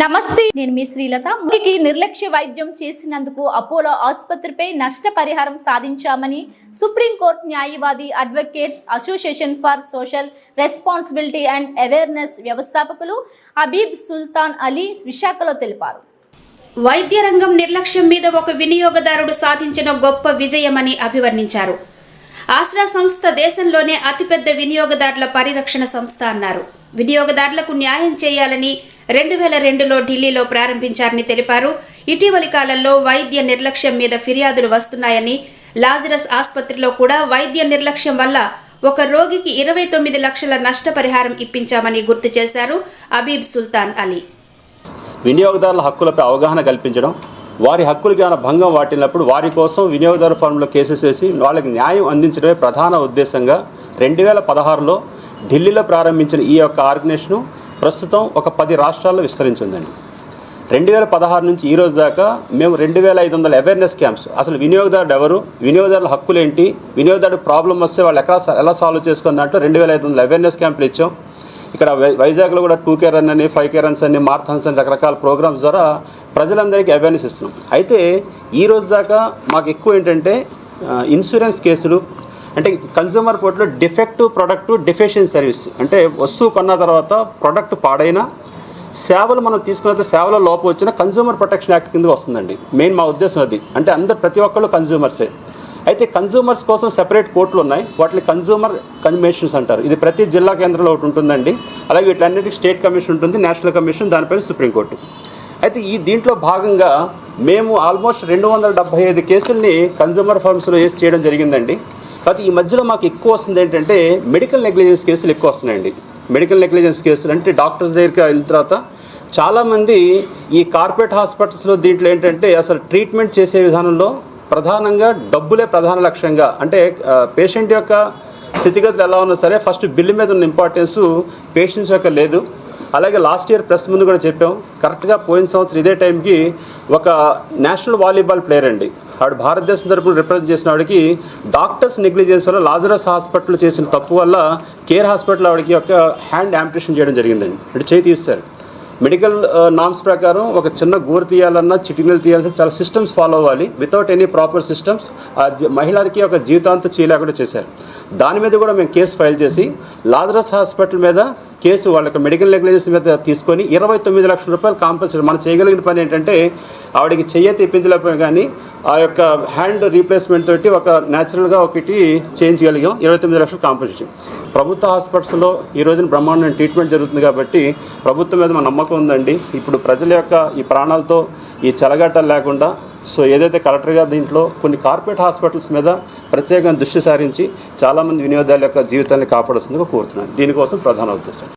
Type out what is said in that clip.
నమస్తే నేను మీ శ్రీలత. మురికి నిర్లక్ష్య వైద్యం చేసినందుకు అపోలో ఆసుపత్రిపై నష్టపరిహారం సాధించామని సుప్రీంకోర్టు న్యాయవాది advocates association for social responsibility and awareness వ్యవస్థాపకులు అబీబ్ సుల్తాన్ అలీ విశాఖలో తెలిపారు. వైద్య రంగం నిర్లక్ష్యం మీద ఒక వినియోగదారుడు సాధించిన గొప్ప విజయమని అభివర్ణించారు. ఆశ్రా సంస్థ దేశంలోనే అతిపెద్ద వినియోగదారుల పరిరక్షణ సంస్థ అన్నారు. వినియోగదారులకు న్యాయం చేయాలని రెండు వేల రెండులో ఢిల్లీలో ప్రారంభించారని తెలిపారు. ఇటీవలి కాలంలో వైద్య నిర్లక్ష్యం మీద ఫిర్యాదులు వస్తున్నాయని లాజరస్ ఆసుపత్రిలో కూడా వైద్య నిర్లక్ష్యం వల్ల ఒక రోగికి ఇరవై తొమ్మిది లక్షల నష్టపరిహారం ఇప్పించామని గుర్తు చేశారు అబీబ్ సుల్తాన్ అలీ. వినియోగదారుల హక్కులపై అవగాహన కల్పించడం వారి హక్కులకి ఏమైనా భంగం వాటినప్పుడు వారి కోసం వినియోగదారు ఫారంలో కేసెస్ వేసి వాళ్ళకి న్యాయం అందించడమే ప్రధాన ఉద్దేశంగా రెండు వేల పదహారులో ఢిల్లీలో ప్రారంభించిన ఈ యొక్క ఆర్గనైజేషను ప్రస్తుతం ఒక పది రాష్ట్రాల్లో విస్తరించిందండి. రెండు వేల పదహారు నుంచి ఈ రోజు దాకా మేము రెండు వేల ఐదు వందల అవేర్నెస్ క్యాంప్స్ అసలు వినియోగదారుడు ఎవరు వినియోగదారుల హక్కులు ఏంటి వినియోగదారుడు ప్రాబ్లం వస్తే వాళ్ళు ఎక్కడ ఎలా సాల్వ్ చేసుకున్న దాంట్లో రెండు వేల ఐదు వందల అవేర్నెస్ క్యాంపులు ఇచ్చాం. ఇక్కడ వై- వైజాగ్లో కూడా టూ కే రన్ అని ఫైవ్ కే రన్స్ అని మార్థన్స్ అని రకరకాల ప్రోగ్రామ్స్ ద్వారా ప్రజలందరికీ అవేర్నెస్ ఇస్తున్నాం. అయితే ఈ రోజు దాకా మాకు ఎక్కువ ఏంటంటే ఇన్సూరెన్స్ కేసులు అంటే కన్జ్యూమర్ కోర్టులో డిఫెక్టివ్ ప్రొడక్ట్ డిఫెషన్ సర్వీస్ అంటే వస్తువు కొన్న తర్వాత ప్రొడక్ట్ పాడైనా సేవలు మనం తీసుకున్న సేవల లోపం వచ్చిన కన్జ్యూమర్ ప్రొటెక్షన్ యాక్ట్ కింద వస్తుందండి. మెయిన్ మా ఉద్దేశం అది. అంటే అందరు ప్రతి ఒక్కళ్ళు కన్జ్యూమర్సే అయితే కన్జ్యూమర్స్ కోసం సెపరేట్ కోర్టులు ఉన్నాయి. వాటిని కన్జ్యూమర్ కన్వెన్షన్స్ అంటారు. ఇది ప్రతి జిల్లా కేంద్రంలో ఒకటి ఉంటుందండి. అలాగే వీటన్నిటికీ స్టేట్ కమిషన్ ఉంటుంది నేషనల్ కమిషన్ దానిపైన సుప్రీంకోర్టు అయితే ఈ దీంట్లో భాగంగా మేము ఆల్మోస్ట్ రెండు వందల డెబ్బై ఐదు కేసుల్ని కన్జ్యూమర్ ఫార్మ్స్లో వేసి చేయడం జరిగిందండి. కాకపోతే ఈ మధ్యలో మాకు ఎక్కువ వస్తుంది ఏంటంటే మెడికల్ నెగ్లిజెన్స్ కేసులు ఎక్కువ వస్తున్నాయండి. మెడికల్ నెగ్లిజెన్స్ కేసులు అంటే డాక్టర్స్ దగ్గరికి వెళ్ళిన తర్వాత చాలామంది ఈ కార్పొరేట్ హాస్పిటల్స్లో దీంట్లో ఏంటంటే అసలు ట్రీట్మెంట్ చేసే విధానంలో ప్రధానంగా డబ్బులే ప్రధాన లక్ష్యంగా. అంటే పేషెంట్ యొక్క స్థితిగతులు ఎలా ఉన్నా సరే ఫస్ట్ బిల్లు మీద ఉన్న ఇంపార్టెన్స్ పేషెంట్స్ యొక్క లేదు. అలాగే లాస్ట్ ఇయర్ ప్రెస్ ముందు కూడా చెప్పాం కరెక్ట్గా పోయిన సంవత్సరం ఇదే టైంకి ఒక నేషనల్ వాలీబాల్ ప్లేయర్ అండి. ఆవిడ భారతదేశం తరపున రిప్రజెంట్ చేసిన ఆవిడకి డాక్టర్స్ నెగ్లిజెన్స్ వల్ల లాజరస్ హాస్పిటల్ చేసిన తప్పు వల్ల కేర్ హాస్పిటల్ ఆవిడకి ఒక హ్యాండ్ ఆంపిటేషన్ చేయడం జరిగిందండి. అంటే చేయి తీస్తారు మెడికల్ నామ్స్ ప్రకారం ఒక చిన్న గోరు తీయాలన్నా చిటికలు తీయాల్సిన చాలా సిస్టమ్స్ ఫాలో అవ్వాలి. వితౌట్ ఎనీ ప్రాపర్ సిస్టమ్స్ ఆ జీ- మహిళకి ఒక జీవితాంతం చేయలేకుండా చేశారు. దాని మీద కూడా మేము కేసు ఫైల్ చేసి లాజరస్ హాస్పిటల్ మీద కేసు వాళ్ళకి మెడికల్ నెగ్లిజెన్స్ మీద తీసుకొని ఇరవై తొమ్మిది లక్షల రూపాయలు కాంపల్సరీ. మనం చేయగలిగిన పని ఏంటంటే ఆవిడకి చెయ్యి తెప్పించలేకపోయాం కానీ ఆ యొక్క హ్యాండ్ రీప్లేస్మెంట్ తోటి ఒక న్యాచురల్గా ఒకటి చేయించగలిగాం ఇరవై తొమ్మిది లక్షలు కాంపల్సరీ ప్రభుత్వ హాస్పిటల్స్లో ఈ రోజున బ్రహ్మాండం ట్రీట్మెంట్ జరుగుతుంది కాబట్టి ప్రభుత్వం మీద మన నమ్మకం ఉందండి. ఇప్పుడు ప్రజల యొక్క ఈ ప్రాణాలతో ఈ చెలగట్టలు లేకుండా సో ఏదైతే కలెక్టర్గా దీంట్లో కొన్ని కార్పొరేట్ హాస్పిటల్స్ మీద ప్రత్యేకంగా దృష్టి సారించి చాలామంది వినియోగదారుల యొక్క జీవితాన్ని కాపాడుతుందిగా కోరుతున్నాను. దీనికోసం ప్రధాన ఉద్దేశం.